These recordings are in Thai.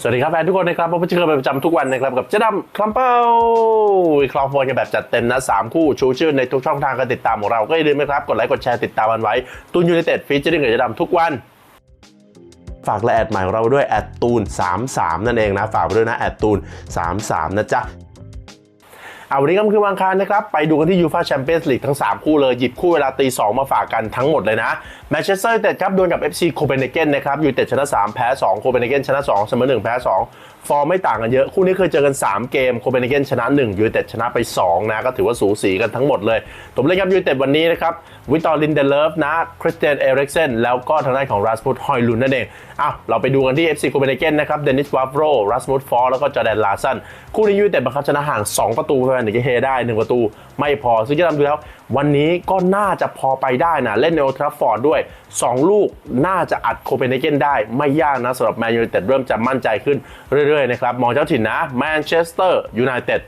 สวัสดีครับแฟนทุกคนนะครับพบกันเจอกันประจำทุกวันนะครับกับเจ๊ดำคลัมเป้าคลองโฟนกันแบบจัดเต็มนะสามคู่ชูชื่อในทุกช่องทางการติดตามของเราก็อย่าลืมนะครับ กดไลค์กดแชร์ติดตามกันไว้ตูนยูไนเต็ดฟีเจอริ่งกับเจ๊ดำทุกวันฝากและแอดใหม่ของเราด้วยแอดตูน33 นั่นเองนะ ฝากไปด้วยนะแอดตูน33 นะจ๊ะ เอาวันนี้ก็คือวันอังคารนะครับ ไปดูกันที่ยูฟาแชมเปี้ยนส์ลีกทั้ง 3 คู่เลย หยิบคู่เวลาตี2มาฝากกันทั้งหมดเลยนะแมนเชสเตอร์ยูไนเต็ดครับดวลกับ FC โคเปนเฮเกนนะครับยูไนเต็ดชนะ 3 แพ้ 2 โคเปนเฮเกนชนะ 2 เสมอ 1 แพ้ 2 ฟอร์มไม่ต่างกันเยอะ คู่นี้เคยเจอกัน 3 เกมโคเปนเฮเกนชนะ 1ยูไนเต็ดชนะไป 2 นะ ก็ถือว่าสูสีกันทั้งหมดเลยผมเล่นครับยูไนเต็ดวันนี้นะครับวิตอร์ลินเดเลฟนะคริสเตียนเอริกเซนแล้วก็ทางด้านของรัสมุดฮอยลุนนั่นเองอ้าวเราไปดูกันที่ FC โคเปนเฮเกนนะครับเดนิสวาฟโรรัสมุดฟอร์แล้วก็จอแดนลาสันคู่นี้ยูไนเต็ดบังคับชนะห่าง 2 ประตูนถึงจะเฮได้1ประตูไม่พอ ซึ่งจะทำดูแล้ว วันนี้ก็น่าจะพอไปได้นะ เล่นในโอลด์ทรัฟฟอร์ดด้วย 2 ลูกน่าจะอัดโคเปนเฮเกนได้ไม่ยากนะสำหรับแมนยูไนเต็ดเริ่มจะมั่นใจขึ้นเรื่อยๆนะครับมองเจ้าถิ่นนะแมนเชสเตอร์ยูไนเต็ด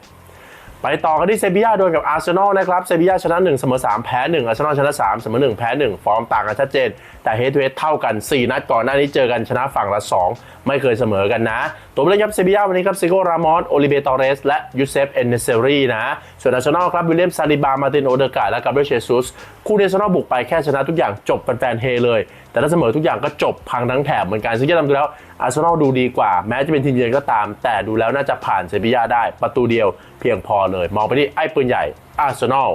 ไปต่อกันที่เซบียาโดนกับอาร์เซนอลนะครับ เซบียาชนะ1เสมอ3แพ้1อาร์เซนอลชนะ3เสมอ1แพ้1ฟอร์มต่างกันชัดเจน แต่เฮดทูเฮดเท่ากัน 4 นัดก่อนหน้านี้เจอกันชนะฝั่งละ 2 ไม่เคยเสมอกันนะ ตัวผู้เล่นยับเซบีย่าวันนี้ครับซิโกรามอสโอลิเบตอเรส และยูเซฟเอนเนเซรีนะ ส่วนอาร์เซนอลครับวิลเลียมซาลิบา มาตินโอเดกาและกับเบรเชซุส คู่เดซนอลบุกไปแค่ชนะทุกอย่างจบแฟนๆเฮเลย แต่ถ้าเสมอทุกอย่างก็จบพังทั้งแถบเหมือนกันซึ่งจะทำดูแล้วอาร์เซนอลดูดีกว่าแม้จะเป็นทีมเยือนก็ตาม แต่ดูแล้วน่าจะผ่านเซบีย่าได้ประตูเดียวเพียงพอเลย มองไปที่ไอ้ปืนใหญ่อาร์เซนอล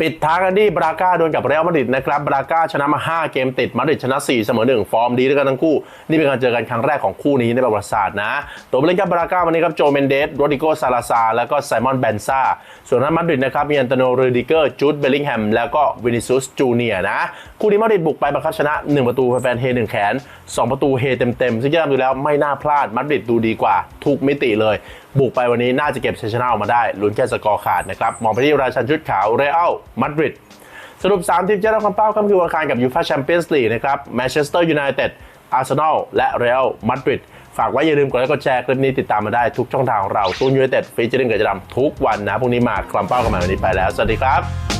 ปิดท้ายกันที่บราก้าโดนกับเรอัลมาดริดนะครับบราก้าชนะมา 5 เกมติดมาดริดชนะ 4 เสมอ 1 ฟอร์มดีด้วยกันทั้งคู่ นี่เป็นการเจอกันครั้งแรกของคู่นี้ในประวัติศาสตร์นะ ตัวผู้เล่นกับบราก้าวันนี้ครับโจเมนเดสโรดิโกซาลาซาแล้วก็ไซมอนแบนซ่าส่วนนั้นมาดริดนะครับมีอันโตโนเรดิเกอร์จูดเบลลิงแฮมแล้วก็วินิซุสจูเนียนะคู่นี้มาดริดบุกไปบังคับชนะ 1 ประตูแฟนเฮหนึ่งแขน 2 ประตูเฮเต็มๆซึ่งจะทำดูแล้วไม่น่าพลาดมาดริดดูดีกว่าทุกมิติเลย บุกไปวันนี้น่าจะเก็บชัยชนะออกมาได้ลุ้นแค่สกอร์ขาดนะครับ มองไปที่ราชันชุดขาวเรอัลมาดริดสรุป 3 ทีมจะรับความเป้าค่ำคืนวันคารกับยูฟาแชมเปี้ยนส์ลีกนะครับแมนเชสเตอร์ยูไนเต็ดอาร์เซนอลและเรอัลมาดริดฝากไว้อย่าลืมกดไลค์กดแชร์คลิปนี้ติดตามมาได้ทุกช่องทางของเราตูนยูไนเต็ดฟีเจอริงกับจะดำทุกวันนะพรุ่งนี้มาคลำเป้ากันใหม่วันนี้ไปแล้ว สวัสดีครับ